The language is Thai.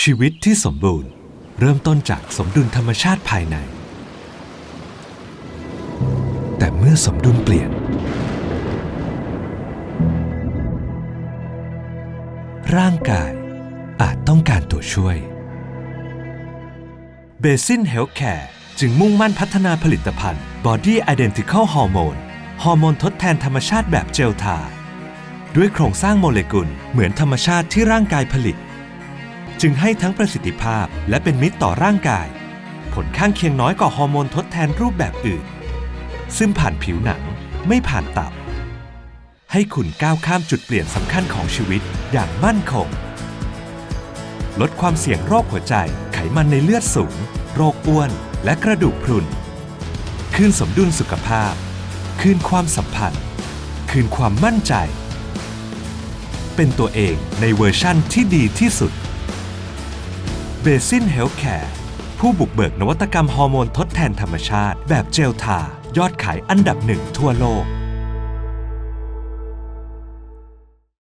ชีวิตที่สมบูรณ์ เริ่มต้นจากสมดุลธรรมชาติภายใน แต่เมื่อสมดุลเปลี่ยน ร่างกายอาจต้องการตัวช่วยเบซินเฮลท์แคร์จึงมุ่งมั่นพัฒนาผลิตภัณฑ์ Body Identical Hormone ฮอร์โมนทดแทนธรรมชาติแบบเจลทา ด้วยโครงสร้างโมเลกุลเหมือนธรรมชาติที่ร่างกายผลิต จึงให้ทั้งประสิทธิภาพและเป็นมิตรต่อร่างกาย ผลข้างเคียงน้อยกว่าฮอร์โมนทดแทนรูปแบบอื่น ซึ่งผ่านผิวหนังไม่ผ่านตับ ให้คุณก้าวข้ามจุดเปลี่ยนสำคัญของชีวิตอย่างมั่นคง ลดความเสี่ยงโรคหัวใจ ไขมันในเลือดสูง โรคอ้วน และกระดูกพรุน คืนสมดุลสุขภาพ คืนความสัมพันธ์ คืนความมั่นใจ เป็นตัวเองในเวอร์ชั่นที่ดีที่สุด เบสินเฮลท์แคร์ผู้บุกเบิกนวัตกรรมฮอร์โมนทดแทนธรรมชาติ แบบเจลทายอดขายอันดับหนึ่งทั่วโลก